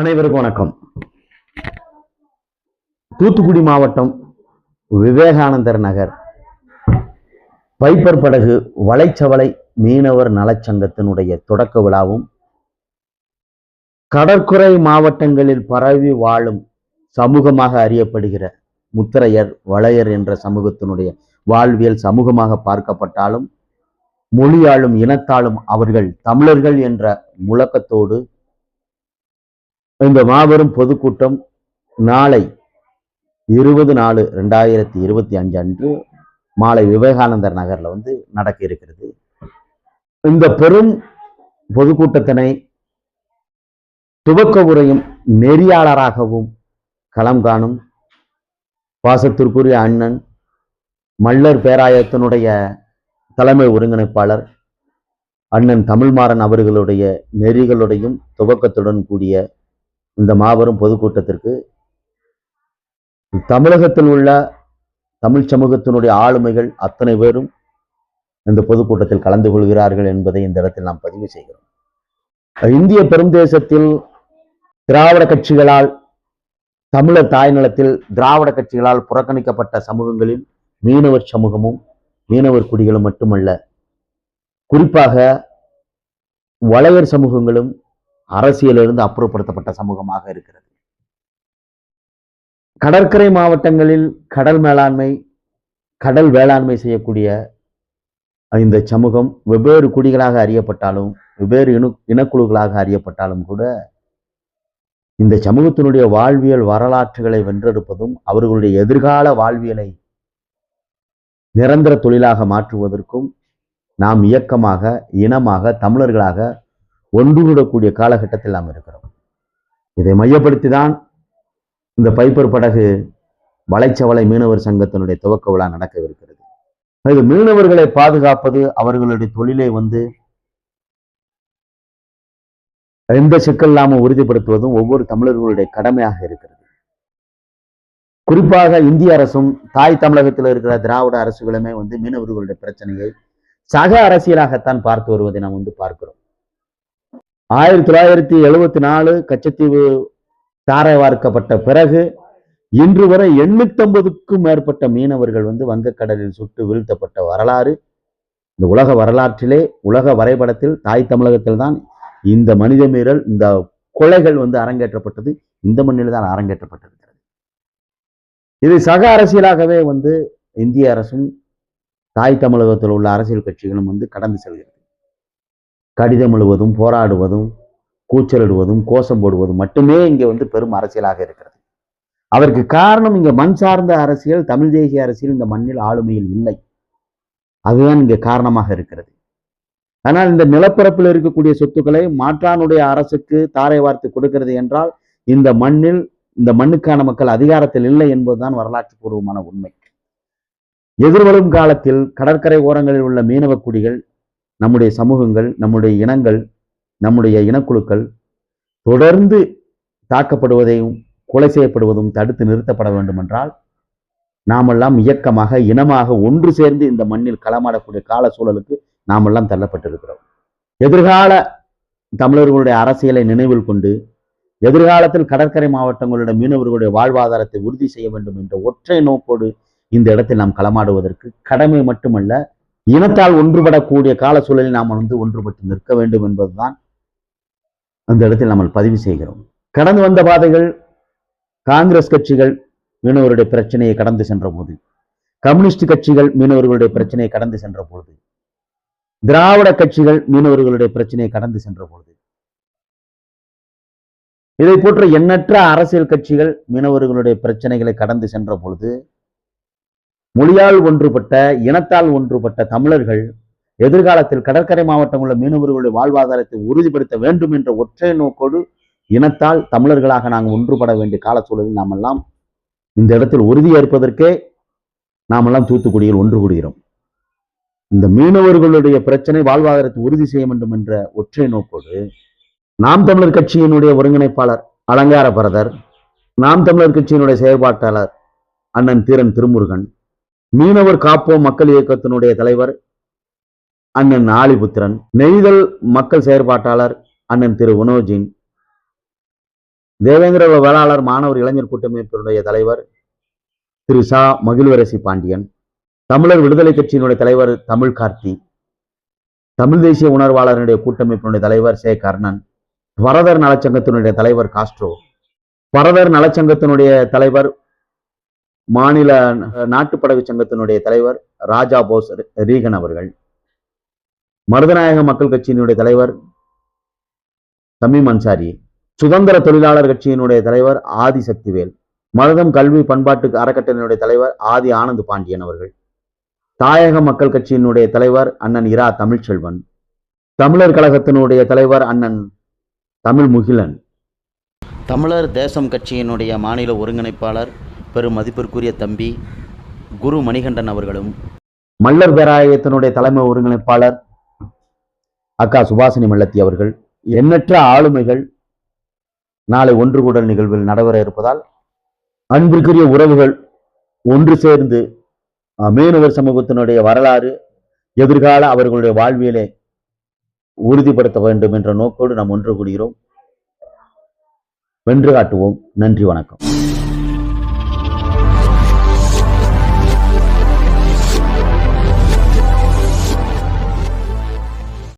அனைவருக்கும் வணக்கம். தூத்துக்குடி மாவட்டம் விவேகானந்தர் நகர். பைப்பர் படகு வலைச்சவலை மீனவர் நலச்சங்கத்தினுடைய தொடக்க விழாவும் கடற்கரை மாவட்டங்களில் பரவி வாழும் சமூகமாக அறியப்படுகிற முத்திரையர் வளையர் என்ற சமூகத்தினுடைய வாழ்வியல் சமூகமாக பார்க்கப்பட்டாலும் மொழியாலும் இனத்தாலும் அவர்கள் தமிழர்கள் என்ற முழக்கத்தோடு இந்த மாபெரும் பொதுக்கூட்டம் நாளை இருபது நாலு ரெண்டாயிரத்தி இருபத்தி அஞ்சு அன்று மாலை விவேகானந்தர் நகர்ல வந்து நடக்க இருக்கிறது. இந்த பெரும் பொதுக்கூட்டத்தினை துவக்க உரையும் நெறியாளராகவும் களம் காணும் பாசத்திற்குரிய அண்ணன் மல்லர் பேராயத்தினுடைய தலைமை ஒருங்கிணைப்பாளர் அண்ணன் தமிழ்மாறன் அவர்களுடைய நெறிகளுடையும் துவக்கத்துடன் கூடிய இந்த மாபெரும் பொதுக்கூட்டத்திற்கு தமிழகத்தில் உள்ள தமிழ் சமூகத்தினுடைய ஆளுமைகள் அத்தனை பேரும் இந்த பொதுக்கூட்டத்தில் கலந்து கொள்கிறார்கள் என்பதை இந்த இடத்தில் நாம் பதிவு செய்கிறோம். இந்திய பெருந்தேசத்தில் திராவிட கட்சிகளால் தமிழர் தாய்நிலத்தில் திராவிட கட்சிகளால் புறக்கணிக்கப்பட்ட சமூகங்களில் மீனவர் சமூகமும் மீனவர் குடிகளும் மட்டுமல்ல குறிப்பாக வளையர் சமூகங்களும் அரசியலிருந்து அப்புறப்படுத்தப்பட்ட சமூகமாக இருக்கிறது. கடற்கரை மாவட்டங்களில் கடல் மேலாண்மை கடல் வேளாண்மை செய்யக்கூடிய இந்த சமூகம் வெவ்வேறு குடிகளாக அறியப்பட்டாலும் வெவ்வேறு இனு இனக்குழுக்களாக அறியப்பட்டாலும் கூட இந்த சமூகத்தினுடைய வாழ்வியல் வரலாற்றுகளை வென்றெடுப்பதும் அவர்களுடைய எதிர்கால வாழ்வியலை நிரந்தர தொழிலாக மாற்றுவதற்கும் நாம் இயக்கமாக இனமாக தமிழர்களாக ஒன்றுகூடக்கூடிய காலகட்டத்தில் நாம் இருக்கிறோம். இதை மையப்படுத்தி தான் இந்த பைப்பர் படகு வளைச்சவளை மீனவர் சங்கத்தினுடைய துவக்க விழா நடக்கவிருக்கிறது. இது மீனவர்களை பாதுகாப்பது அவர்களுடைய தொழிலை வந்து எந்த சிக்கல் இல்லாமல் உறுதிப்படுத்துவதும் ஒவ்வொரு தமிழர்களுடைய கடமையாக இருக்கிறது. குறிப்பாக இந்திய அரசும் தாய் தமிழகத்தில் இருக்கிற திராவிட அரசுகளுமே வந்து மீனவர்களுடைய பிரச்சனையை சக அரசியலாகத்தான் பார்த்து வருவதை நாம் வந்து பார்க்கிறோம். ஆயிரத்தி தொள்ளாயிரத்தி எழுபத்தி நாலு கச்சத்தீவு தாரை வார்க்கப்பட்ட பிறகு இன்று வரை எண்ணூத்தம்பதுக்கும் மேற்பட்ட மீனவர்கள் வந்து வங்கக்கடலில் சுட்டு வீழ்த்தப்பட்ட வரலாறு. இந்த உலக வரலாற்றிலே உலக வரைபடத்தில் தாய் தமிழகத்தில் தான் இந்த மனித மீறல் இந்த கொலைகள் வந்து அரங்கேற்றப்பட்டது. இந்த மண்ணில் தான் அரங்கேற்றப்பட்டிருக்கிறது. இது சக அரசியலாகவே வந்து இந்திய அரசும் தாய் தமிழகத்தில் உள்ள அரசியல் கட்சிகளும் வந்து கடந்து செல்கிறது. கடிதம் எழுவதும் போராடுவதும் கூச்சலிடுவதும் கோஷம் போடுவதும் மட்டுமே இங்கே வந்து பெரும் அரசியலாக இருக்கிறது. அதற்கு காரணம் இங்க மண் சார்ந்த அரசியல் தமிழ் தேசிய அரசியல் இந்த மண்ணில் ஆளுமையில் இல்லை. அதுதான் இங்கே காரணமாக இருக்கிறது. ஆனால் இந்த நிலப்பரப்பில் இருக்கக்கூடிய சொத்துக்களை மாற்றானுடைய அரசுக்கு தாரை வார்த்து கொடுக்கிறது என்றால் இந்த மண்ணில் இந்த மண்ணுக்கான மக்கள் அதிகாரத்தில் இல்லை என்பதுதான் வரலாற்று பூர்வமான உண்மை. எதிர்வரும் காலத்தில் கடற்கரை ஓரங்களில் உள்ள மீனவ குடிகள் நம்முடைய சமூகங்கள் நம்முடைய இனங்கள் நம்முடைய இனக்குழுக்கள் தொடர்ந்து தாக்கப்படுவதையும் கொலை செய்யப்படுவதும் தடுத்து நிறுத்தப்பட வேண்டும் என்றால் நாமெல்லாம் இயக்கமாக இனமாக ஒன்று சேர்ந்து இந்த மண்ணில் களமாடக்கூடிய கால சூழலுக்கு நாமெல்லாம் தள்ளப்பட்டிருக்கிறோம். எதிர்கால தமிழர்களுடைய அரசியலை நினைவில் கொண்டு எதிர்காலத்தில் கடற்கரை மாவட்டங்களுடைய மீனவர்களுடைய வாழ்வாதாரத்தை உறுதி செய்ய வேண்டும் என்ற ஒற்றை நோக்கோடு இந்த இடத்தில் நாம் களமாடுவதற்கு கடமை மட்டுமல்ல இனத்தால் ஒன்றுபடக்கூடிய கால சூழலில் நாம் வந்து ஒன்றுபட்டு நிற்க வேண்டும் என்பதுதான் அந்த இடத்தில் நம்ம பதிவு செய்கிறோம். கடந்து வந்த பாதைகள் காங்கிரஸ் கட்சிகள் மீனவருடைய பிரச்சனையை கடந்து சென்ற போது கம்யூனிஸ்ட் கட்சிகள் மீனவர்களுடைய பிரச்சனையை கடந்து சென்ற பொழுது திராவிட கட்சிகள் மீனவர்களுடைய பிரச்சனையை கடந்து சென்ற பொழுது இதை போன்ற எண்ணற்ற அரசியல் கட்சிகள் மீனவர்களுடைய பிரச்சனைகளை கடந்து சென்ற பொழுது மொழியால் ஒன்றுபட்ட இனத்தால் ஒன்றுபட்ட தமிழர்கள் எதிர்காலத்தில் கடற்கரை மாவட்டம் உள்ள மீனவர்களுடைய வாழ்வாதாரத்தை உறுதிப்படுத்த வேண்டும் என்ற ஒற்றை நோக்கோடு இனத்தால் தமிழர்களாக நாங்கள் ஒன்றுபட வேண்டிய கால சூழலில் நாமெல்லாம் இந்த இடத்தில் உறுதியேற்பதற்கே நாமெல்லாம் தூத்துக்குடியில் ஒன்று கூடுகிறோம். இந்த மீனவர்களுடைய பிரச்சனை வாழ்வாதாரத்தை உறுதி செய்ய வேண்டும் என்ற ஒற்றை நோக்கோடு நாம் தமிழர் கட்சியினுடைய ஒருங்கிணைப்பாளர் அலங்கார பரதர் நாம் தமிழர் கட்சியினுடைய செயற்பாட்டாளர் அண்ணன் தீரன் திருமுருகன் மீனவர் காப்போம் மக்கள் இயக்கத்தினுடைய தலைவர் அண்ணன் ஆலிபுத்திரன் நெய்தல் மக்கள் செயற்பாட்டாளர் அண்ணன் திரு வினோஜின் தேவேந்திர வேளாளர் மாணவர் இளைஞர் கூட்டமைப்பினுடைய தலைவர் திரு சா. மகிழ்வரசி பாண்டியன் தமிழர் விடுதலை கட்சியினுடைய தலைவர் தமிழ் கார்த்தி தமிழ் தேசிய உணர்வாளர்களுடைய கூட்டமைப்பினுடைய தலைவர் சே. கர்ணன் வரதர் நலச்சங்கத்தினுடைய தலைவர் காஸ்ட்ரோ பரதர் நலச்சங்கத்தினுடைய தலைவர் மாநில நாட்டுப்படகு சங்கத்தினுடைய தலைவர் ராஜா போஸ் ரீகன் அவர்கள் மருதநாயக மக்கள் கட்சியினுடைய தலைவர் தமிம் அன்சாரி சுதந்திர தொழிலாளர் கட்சியினுடைய தலைவர் ஆதி சக்திவேல் மருதம் கல்வி பண்பாட்டு அறக்கட்டளையினுடைய தலைவர் ஆதி ஆனந்த் பாண்டியன் அவர்கள் தாயக மக்கள் கட்சியினுடைய தலைவர் அண்ணன் இரா தமிழ்ச்செல்வன் தமிழர் கழகத்தினுடைய தலைவர் அண்ணன் தமிழ் முகிலன் தமிழர் தேசம் கட்சியினுடைய மாநில ஒருங்கிணைப்பாளர் பெரும் மதிப்பிற்குரிய தம்பி குரு மணிகண்டன் அவர்களும். மல்லர் பேராயத்தினுடைய தலைமை ஒருங்கிணைப்பாளர் அக்கா சுபாசினி மல்லத்தி அவர்கள் எண்ணற்ற ஆளுமைகள் நாளை ஒன்று கூடல் நிகழ்வில் நடைபெற இருப்பதால் அன்பிற்குரிய உறவுகள் ஒன்று சேர்ந்து அஹ், மீனவர் சமூகத்தினுடைய வரலாறு எதிர்கால அவர்களுடைய வாழ்வியலை உறுதிப்படுத்த வேண்டும் என்ற நோக்கோடு நாம் ஒன்று கூடுகிறோம். வென்று காட்டுவோம். நன்றி வணக்கம்.